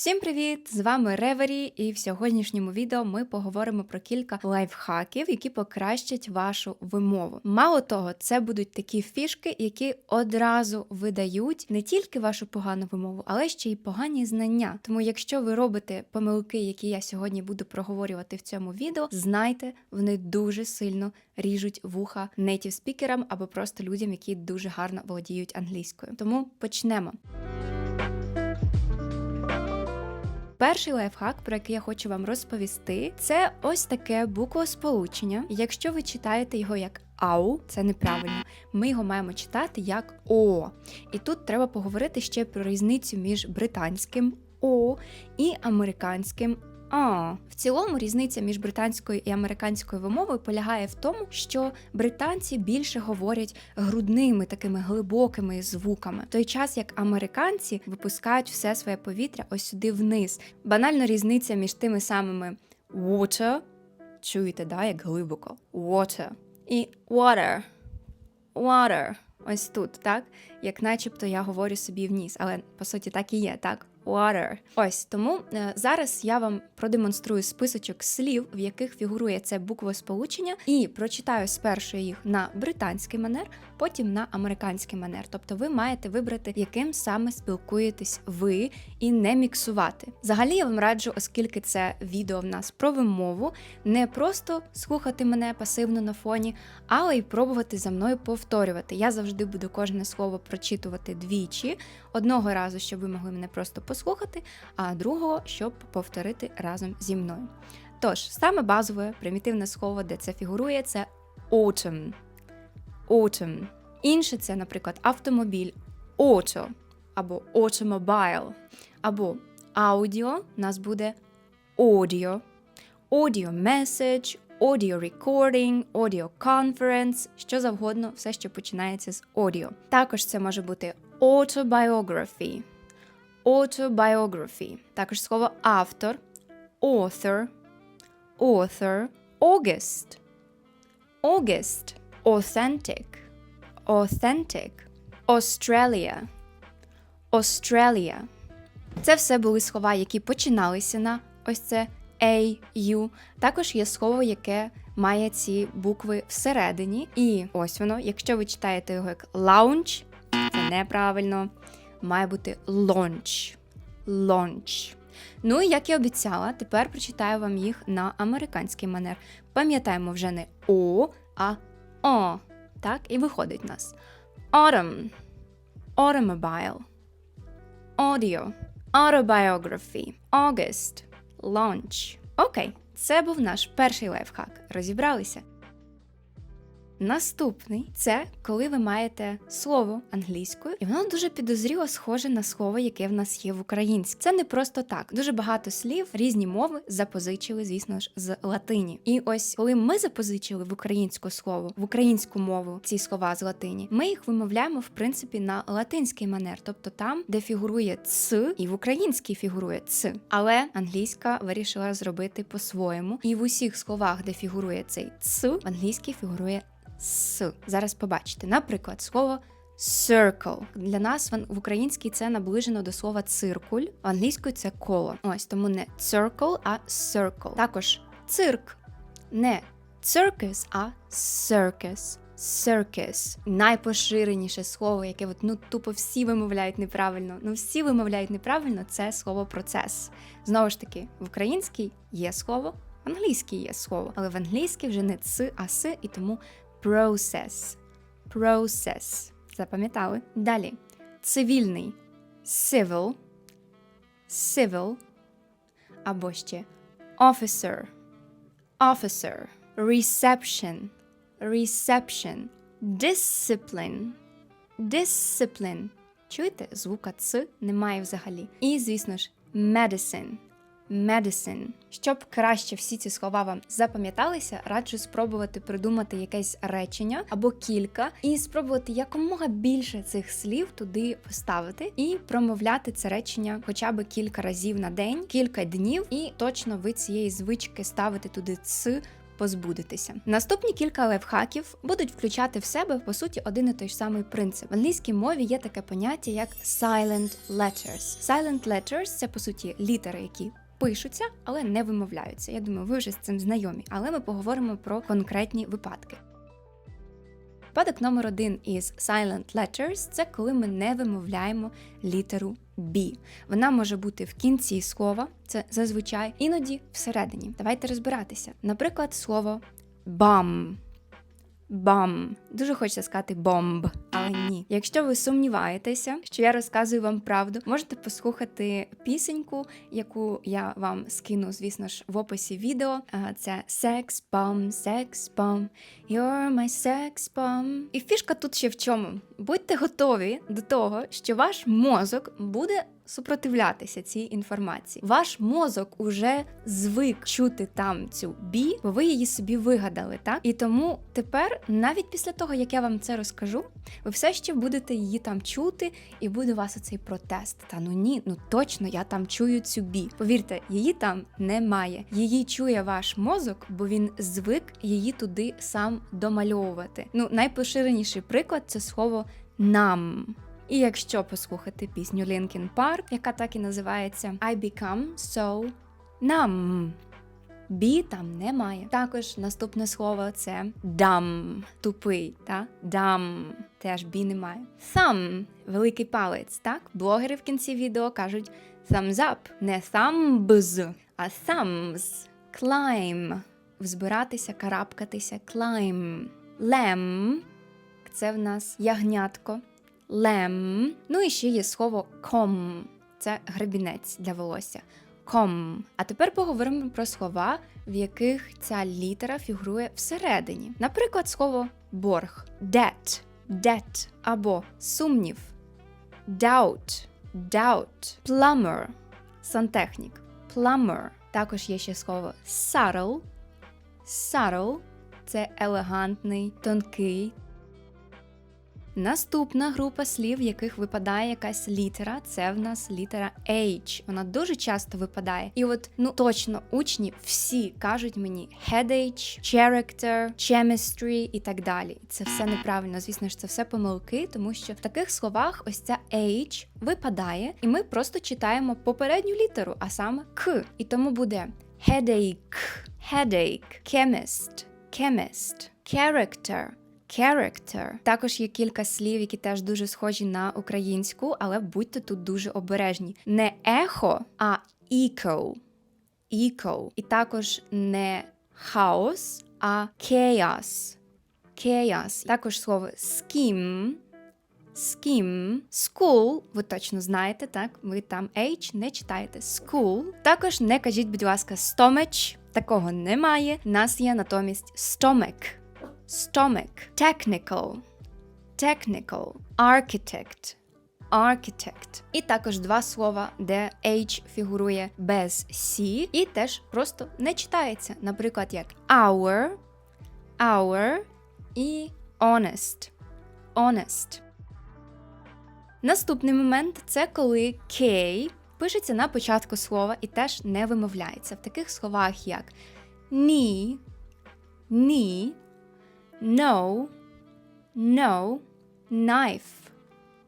Всім привіт! З вами Ревері, і в сьогоднішньому відео ми поговоримо про кілька лайфхаків, які покращать вашу вимову. Мало того, це будуть такі фішки, які одразу видають не тільки вашу погану вимову, але ще й погані знання. Тому, якщо ви робите помилки, які я сьогодні буду проговорювати в цьому відео, знайте, вони дуже сильно ріжуть вуха нейтів спікерам або просто людям, які дуже гарно володіють англійською. Тому почнемо. Перший лайфхак, про який я хочу вам розповісти, це ось таке буквосполучення. Якщо ви читаєте його як ау, це неправильно. Ми його маємо читати як О. І тут треба поговорити ще про різницю між британським О і американським а в цілому різниця між британською і американською вимовою полягає в тому, що британці більше говорять грудними такими глибокими звуками, в той час як американці випускають все своє повітря ось сюди вниз. Банальна різниця між тими самими water, чуєте, да, як глибоко, water і water, water. Ось тут, так? Як начебто я говорю собі вниз, але по суті так і є, так? Water. Ось тому е, зараз я вам продемонструю списочок слів, в яких фігурує це буквосполучення, і прочитаю спершу їх на британський манер, потім на американський манер. Тобто ви маєте вибрати, яким саме спілкуєтесь ви, і не міксувати. Взагалі я вам раджу, оскільки це відео в нас про вимову, не просто слухати мене пасивно на фоні, але й пробувати за мною повторювати. Я завжди буду кожне слово прочитувати двічі, одного разу, щоб ви могли мене просто послухати, а другого, щоб повторити разом зі мною. Тож, саме базове примітивне слово, де це фігурує, це autumn. Autumn. Інше це, наприклад, автомобіль auto або automobile, або аудіо у нас буде audio, audio message, audio recording, audio conference, що завгодно, все, що починається з audio. Також це може бути autobiography, autobiography, також слово автор, author, author, August, August, authentic, authentic, Australia, Australia. Це все були слова, які починалися на ось це A, U. Також є слово, яке має ці букви всередині. І ось воно, якщо ви читаєте його як lounge, це неправильно. Має бути launch. Launch. Ну і як і обіцяла, тепер прочитаю вам їх на американський манер. Пам'ятаємо вже не О, а О. Так, і виходить у нас. Autumn. Automobile. Audio. Autobiography. August. Launch. Окей, це був наш перший лайфхак. Розібралися. Наступний це коли ви маєте слово англійською, і воно дуже підозріло схоже на слово, яке в нас є в українській. Це не просто так. Дуже багато слів, різні мови запозичили, звісно ж, з латині. І ось коли ми запозичили в українську слово, в українську мову ці слова з латині, ми їх вимовляємо в принципі на латинський манер, тобто там, де фігурує ц, і в українській фігурує ц. Але англійська вирішила зробити по-своєму. І в усіх словах, де фігурує цей ц, в англійській фігурує с. Зараз побачите. Наприклад, слово circle. Для нас в українській це наближено до слова циркуль, в англійською це коло. Ось тому не circle, а circle. Також цирк. Не circus, а circus. Circus. найпоширеніше слово, яке от, ну тупо всі вимовляють неправильно. Ну всі вимовляють неправильно, це слово процес. Знову ж таки, в українській є слово, в англійській є слово, але в англійській вже не ц, а с, і тому process. Process. Запам'ятали? Далі. Цивільний civil, civil, або ще officer, officer, reception, reception, discipline, discipline. Чуєте, звука ц немає взагалі. І, звісно ж, medicine, medicine. Щоб краще всі ці слова вам запам'яталися, раджу спробувати придумати якесь речення або кілька, і спробувати якомога більше цих слів туди поставити і промовляти це речення хоча б кілька разів на день, кілька днів, і точно ви цієї звички ставити туди ц позбудетеся. Наступні кілька лайфхаків будуть включати в себе по суті один і той ж самий принцип. В англійській мові є таке поняття як silent letters. Silent letters – це по суті літери, які пишуться, але не вимовляються. Я думаю, ви вже з цим знайомі, але ми поговоримо про конкретні випадки. Випадок номер один із silent letters – це коли ми не вимовляємо літеру B. Вона може бути в кінці слова, це зазвичай, іноді всередині. Давайте розбиратися. Наприклад, слово бам. Бам. Дуже хочеться сказати бомб, але ні. Якщо ви сумніваєтеся, що я розказую вам правду, можете послухати пісеньку, яку я вам скину, звісно ж, в описі відео. Це Sex Bomb, Sex Bomb, You're my sex bomb. І фішка тут ще в чому? Будьте готові до того, що ваш мозок буде супротивлятися цій інформації. Ваш мозок уже звик чути там цю бі, бо ви її собі вигадали, так? І тому тепер, навіть після того, як я вам це розкажу, все ще будете її там чути, і буде у вас оцей протест. Та ну ні, ну точно я там чую цю бі. Повірте, її там немає. Її чує ваш мозок, бо він звик її туди сам домальовувати. Ну, найпоширеніший приклад це слово нам. І якщо послухати пісню Linkin Park, яка так і називається I Become So Numb, Бі там немає. Також наступне слово це dumb, тупий, та dumb, теж бі немає. Thumb – великий палець, так? Блогери в кінці відео кажуть up, не thumbs, а thumbs. Climb – взбиратися, карабкатися, climb. Lamb – це в нас ягнятко. Лем. Ну і ще є слово ком. Це гребінець для волосся. Ком. А тепер поговоримо про слова, в яких ця літера фігурує всередині. Наприклад, слово борг, debt, debt або сумнів, doubt, doubt, plumber, сантехнік, plumber. Також є ще слово subtle, subtle – це елегантний, тонкий, Наступна група слів, в яких випадає якась літера, це в нас літера H. Вона дуже часто випадає. І от ну точно учні всі кажуть мені headache, character, chemistry і так далі. Це все неправильно. Звісно ж, це все помилки, тому що в таких словах ось ця H випадає, і ми просто читаємо попередню літеру, а саме К. І тому буде headache, headache, chemist, chemist, character. Character. Також є кілька слів, які теж дуже схожі на українську, але будьте тут дуже обережні. Не ехо, а eco. Eco. І також не хаос, а chaos. Chaos. Також слово scheme. Scheme. School, ви точно знаєте, так? Ви там H не читаєте. School. Також не кажіть, будь ласка, stomach. Такого немає. У нас є натомість stomach stomach, technical, technical, architect, architect. І також два слова, де H фігурує без C, і теж просто не читається. Наприклад, як hour, hour і honest, honest. Наступний момент це коли K пишеться на початку слова і теж не вимовляється. В таких словах як ні, ні, no, no, knife,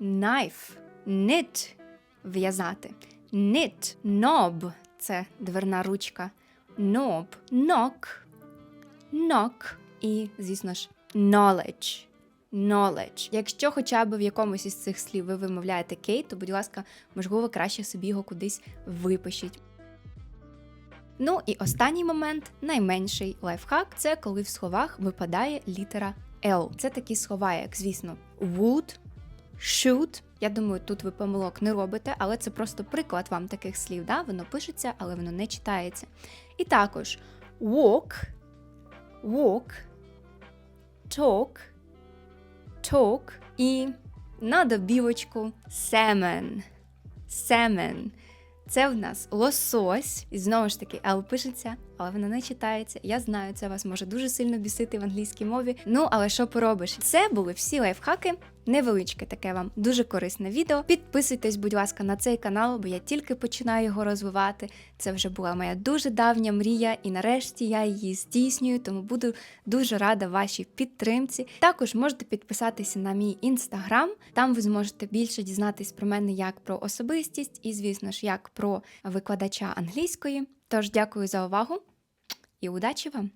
knife, knit – в'язати, knit, knob – це дверна ручка, knob, knock, knock. І, звісно ж, knowledge. Knowledge. Якщо хоча б в якомусь із цих слів ви вимовляєте кей, то, будь ласка, можливо, краще собі його кудись випишіть. Ну і останній момент, найменший лайфхак, це коли в словах випадає літера L. Це такі слова, як, звісно, would, should. Я думаю, тут ви помилок не робите, але це просто приклад вам таких слів. Да? Воно пишеться, але воно не читається. І також walk, walk, talk, talk і на добівочку semen. Semen. Це в нас лосось, і знову ж таки, L пишеться але вона не читається. Я знаю, це вас може дуже сильно бісити в англійській мові. Ну але що поробиш? Це були всі лайфхаки. Невеличке таке вам дуже корисне відео. Підписуйтесь, будь ласка, на цей канал, бо я тільки починаю його розвивати. Це вже була моя дуже давня мрія, і нарешті я її здійснюю, тому буду дуже рада вашій підтримці. Також можете підписатися на мій інстаграм. Там ви зможете більше дізнатись про мене як про особистість, і, звісно ж, як про викладача англійської. Тож дякую за увагу і удачі вам!